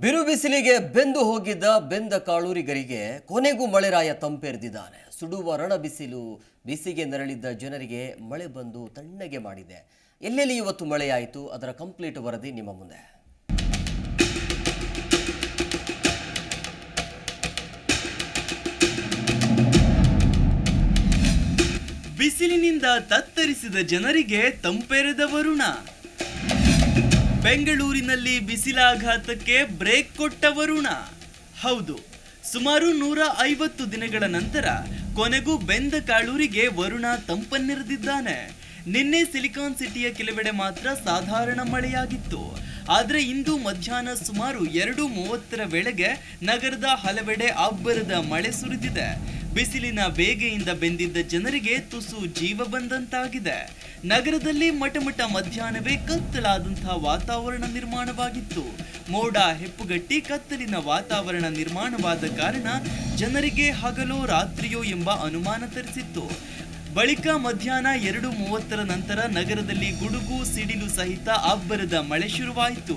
ಬಿರು ಬಿಸಿಲಿಗೆ ಬೆಂದು ಹೋಗಿದ್ದ ಬೆಂದ ಕಾಳೂರಿಗರಿಗೆ ಕೊನೆಗೂ ಮಳೆರಾಯ ತಂಪೆರೆದಿದ್ದಾನೆ. ಸುಡುವ ರಣ ಬಿಸಿಲು ಬಿಸಿಗೆ ನರಳಿದ್ದ ಜನರಿಗೆ ಮಳೆ ಬಂದು ತಣ್ಣಗೆ ಮಾಡಿದೆ. ಎಲ್ಲೆಲ್ಲಿ ಇವತ್ತು ಮಳೆಯಾಯಿತು? ಅದರ ಕಂಪ್ಲೀಟ್ ವರದಿ ನಿಮ್ಮ ಮುಂದೆ. ಬಿಸಿಲಿನಿಂದ ತತ್ತರಿಸಿದ ಜನರಿಗೆ ತಂಪೆರೆದ ವರುಣ. ಬೆಂಗಳೂರಿನಲ್ಲಿ ಬಿಸಿಲಾಘಾತಕ್ಕೆ ಬ್ರೇಕ್ ಕೊಟ್ಟ ವರುಣ. ಹೌದು, ಸುಮಾರು ನೂರ ಐವತ್ತು ದಿನಗಳ ನಂತರ ಕೊನೆಗೂ ಬೆಂದ ಕಾಳೂರಿಗೆ ವರುಣ ತಂಪನ್ನಿರದಿದ್ದಾನೆ. ನಿನ್ನೆ ಸಿಲಿಕಾನ್ ಸಿಟಿಯ ಕೆಲವೆಡೆ ಮಾತ್ರ ಸಾಧಾರಣ ಮಳೆಯಾಗಿತ್ತು. ಆದರೆ ಇಂದು ಮಧ್ಯಾಹ್ನ ಸುಮಾರು ಎರಡು ಮೂವತ್ತರ ವೇಳೆಗೆ ನಗರದ ಹಲವೆಡೆ ಅಬ್ಬರದ ಮಳೆ ಸುರಿದಿದೆ. ಬಿಸಿಲಿನ ಬೇಗೆಯಿಂದ ಬೆಂದಿದ್ದ ಜನರಿಗೆ ತುಸು ಜೀವ ಬಂದಂತಾಗಿದೆ. ನಗರದಲ್ಲಿ ಮಟಮಟ ಮಧ್ಯಾಹ್ನವೇ ಕತ್ತಲಾದಂತಹ ವಾತಾವರಣ ನಿರ್ಮಾಣವಾಗಿತ್ತು. ಮೋಡ, ಹೆಪ್ಪುಗಟ್ಟಿ, ಕತ್ತಲಿನ ವಾತಾವರಣ ನಿರ್ಮಾಣವಾದ ಕಾರಣ ಜನರಿಗೆ ಹಗಲೋ ರಾತ್ರಿಯೋ ಎಂಬ ಅನುಮಾನ ತರಿಸಿತ್ತು. ಬಳಿಕ ಮಧ್ಯಾಹ್ನ ಎರಡು ಮೂವತ್ತರ ನಂತರ ನಗರದಲ್ಲಿ ಗುಡುಗು, ಸಿಡಿಲು ಸಹಿತ ಅಬ್ಬರದ ಮಳೆ ಶುರುವಾಯಿತು.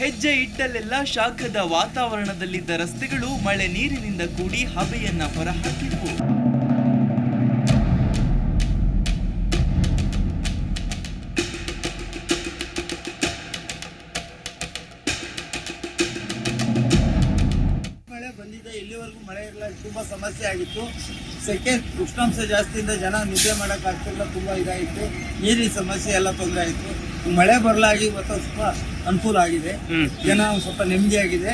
ಹೆಜ್ಜೆ ಇಟ್ಟಲ್ಲೆಲ್ಲ ಶಾಖದ ವಾತಾವರಣದಲ್ಲಿದ್ದ ರಸ್ತೆಗಳು ಮಳೆ ನೀರಿನಿಂದ ಕೂಡಿ ಹಬೆಯನ್ನ ಹೊರಹಾಕಿದ್ವು. ಮಳೆ ಇರಲ್ಲ ತುಂಬಾ ಸಮಸ್ಯೆ ಆಗಿತ್ತು. ಸೆಕೆಂಡ್ ಉಷ್ಣಾಂಶ ಜಾಸ್ತಿಯಿಂದ ಜನ ನಿದ್ದೆ ಮಾಡಕ್ ಆಗ್ತಿಲ್ಲ ತುಂಬಾ ಇದಾಗಿತ್ತು. ನೀರಿನ ಸಮಸ್ಯೆ ಎಲ್ಲ ತೊಂದರೆ ಆಯಿತು. ಮಳೆ ಬರಲಾಗಿ ಇವತ್ತು ಸ್ವಲ್ಪ ಅನುಕೂಲ ಆಗಿದೆ. ಜನ ಸ್ವಲ್ಪ ಸ್ವಲ್ಪ ನೆಮ್ಮದಿಯಾಗಿದೆ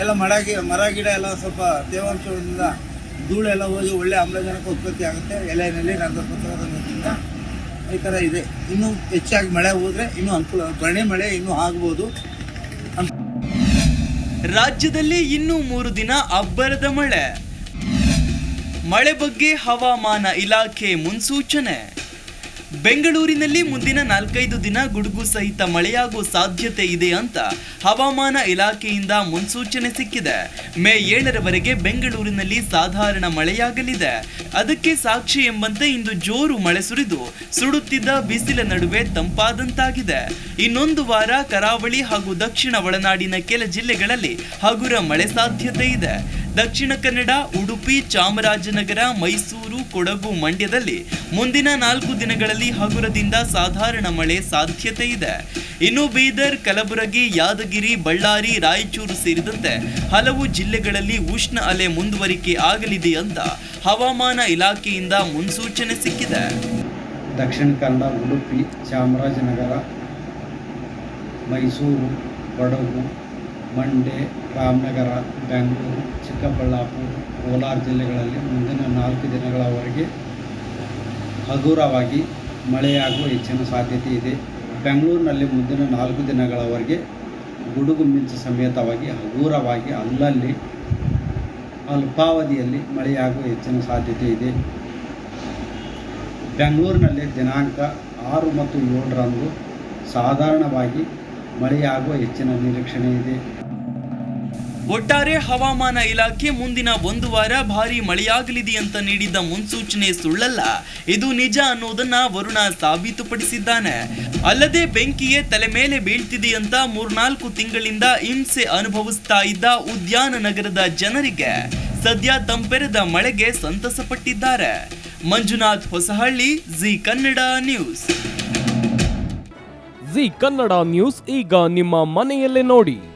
ಎಲ್ಲ ಮರ ಗಿ- ಮರ ಗಿಡ ಎಲ್ಲ ಸ್ವಲ್ಪ ತೇವಾಂಶದಿಂದ ಧೂಳೆಲ್ಲ ಹೋಗಿ ಒಳ್ಳೆ ಆಮ್ಲಜನಕ ಉತ್ಪತ್ತಿ ಆಗುತ್ತೆ. ಎಲೆನಲ್ಲಿ ರಂಧ್ರಪತ್ರದಿಂದ ಈ ಥರ ಇದೆ. ಇನ್ನೂ ಹೆಚ್ಚಾಗಿ ಮಳೆ ಹೋದ್ರೆ ಇನ್ನೂ ಅನುಕೂಲ ಕಡಿಮೆ ಮಳೆ ಇನ್ನೂ ಆಗ್ಬೋದು. ರಾಜ್ಯದಲ್ಲಿ ಇನ್ನೂ ಮೂರು ದಿನ ಅಬ್ಬರದ ಮಳೆ. ಮಳೆ ಬಗ್ಗೆ ಹವಾಮಾನ ಇಲಾಖೆ ಮುನ್ಸೂಚನೆ. ಬೆಂಗಳೂರಿನಲ್ಲಿ ಮುಂದಿನ ನಾಲ್ಕೈದು ದಿನ ಗುಡುಗು ಸಹಿತ ಮಳೆಯಾಗುವ ಸಾಧ್ಯತೆ ಇದೆ ಅಂತ ಹವಾಮಾನ ಇಲಾಖೆಯಿಂದ ಮುನ್ಸೂಚನೆ ಸಿಕ್ಕಿದೆ. ಮೇ ಏಳರವರೆಗೆ ಬೆಂಗಳೂರಿನಲ್ಲಿ ಸಾಧಾರಣ ಮಳೆಯಾಗಲಿದೆ. ಅದಕ್ಕೆ ಸಾಕ್ಷಿ ಎಂಬಂತೆ ಇಂದು ಜೋರು ಮಳೆ ಸುರಿದು ಸುಡುತ್ತಿದ್ದ ಬಿಸಿಲ ನಡುವೆ ತಂಪಾದಂತಾಗಿದೆ. ಇನ್ನೊಂದು ವಾರ ಕರಾವಳಿ ಹಾಗೂ ದಕ್ಷಿಣ ಒಳನಾಡಿನ ಕೆಲ ಜಿಲ್ಲೆಗಳಲ್ಲಿ ಹಗುರ ಮಳೆ ಸಾಧ್ಯತೆ ಇದೆ. ದಕ್ಷಿಣ ಕನ್ನಡ, ಉಡುಪಿ, ಚಾಮರಾಜನಗರ, ಮೈಸೂರು ಕೊಡಗು ಮಂಡ್ಯದಲ್ಲಿ ಮುಂದಿನ ನಾಲ್ಕು ದಿನಗಳಲ್ಲಿ ಹಗುರದಿಂದ ಸಾಧಾರಣ ಮಳೆ ಸಾಧ್ಯತೆ ಇದೆ. ಇನ್ನು ಬೀದರ್, ಕಲಬುರಗಿ, ಯಾದಗಿರಿ, ಬಳ್ಳಾರಿ, ರಾಯಚೂರು ಸೇರಿದಂತೆ ಹಲವು ಜಿಲ್ಲೆಗಳಲ್ಲಿ ಉಷ್ಣ ಅಲೆ ಮುಂದುವರಿಕೆ ಆಗಲಿದೆ ಅಂತ ಹವಾಮಾನ ಇಲಾಖೆಯಿಂದ ಮುನ್ಸೂಚನೆ ಸಿಕ್ಕಿದೆ. ದಕ್ಷಿಣ ಕನ್ನಡ, ಉಡುಪಿ, ಚಾಮರಾಜನಗರ, ಮೈಸೂರು, ಕೊಡಗು ಮಂಡ್ಯ, ರಾಮನಗರ, ಬೆಂಗಳೂರು, ಚಿಕ್ಕಬಳ್ಳಾಪುರ, ಕೋಲಾರ ಜಿಲ್ಲೆಗಳಲ್ಲಿ ಮುಂದಿನ ನಾಲ್ಕು ದಿನಗಳವರೆಗೆ ಹಗುರವಾಗಿ ಮಳೆಯಾಗುವ ಹೆಚ್ಚಿನ ಸಾಧ್ಯತೆ ಇದೆ. ಬೆಂಗಳೂರಿನಲ್ಲಿ ಮುಂದಿನ ನಾಲ್ಕು ದಿನಗಳವರೆಗೆ ಗುಡುಗು ಮಿಂಚು ಸಮೇತವಾಗಿ ಹಗುರವಾಗಿ ಅಲ್ಲಲ್ಲಿ ಅಲ್ಪಾವಧಿಯಲ್ಲಿ ಮಳೆಯಾಗುವ ಹೆಚ್ಚಿನ ಸಾಧ್ಯತೆ ಇದೆ. ಬೆಂಗಳೂರಿನಲ್ಲಿ ದಿನಾಂಕ ಆರು ಮತ್ತು ಏಳರಂದು ಸಾಧಾರಣವಾಗಿ ಮಳೆಯಾಗುವ ಹೆಚ್ಚಿನ ನಿರೀಕ್ಷಣೆ ಇದೆ. ಒಟ್ಟಾರೆ ಹವಾಮಾನ ಇಲಾಖೆ ಮುಂದಿನ ಒಂದು ವಾರ ಭಾರಿ ಮಳೆಯಾಗಲಿದೆ ಅಂತ ನೀಡಿದ್ದ ಮುನ್ಸೂಚನೆ ಸುಳ್ಳಲ್ಲ. ಇದು ನಿಜ ಅನ್ನೋದನ್ನ ವರುಣ ಸಾಬೀತುಪಡಿಸಿದ್ದಾನೆ. ಅಲ್ಲದೆ ಬೆಂಕಿಯೇ ತಲೆ ಮೇಲೆ ಬೀಳ್ತಿದೆ ಅಂತ ಮೂರ್ನಾಲ್ಕು ತಿಂಗಳಿಂದ ಹಿಂಸೆ ಅನುಭವಿಸ್ತಾ ಇದ್ದ ಉದ್ಯಾನ ನಗರದ ಜನರಿಗೆ ಸದ್ಯ ತಂಪೆರೆದ ಮಳೆಗೆ ಸಂತಸಪಟ್ಟಿದ್ದಾರೆ. Manjunath Hosahalli, Zee Kannada news. Zee Kannada news ಈಗ ನಿಮ್ಮ ಮನೆಯಲ್ಲೇ ನೋಡಿ.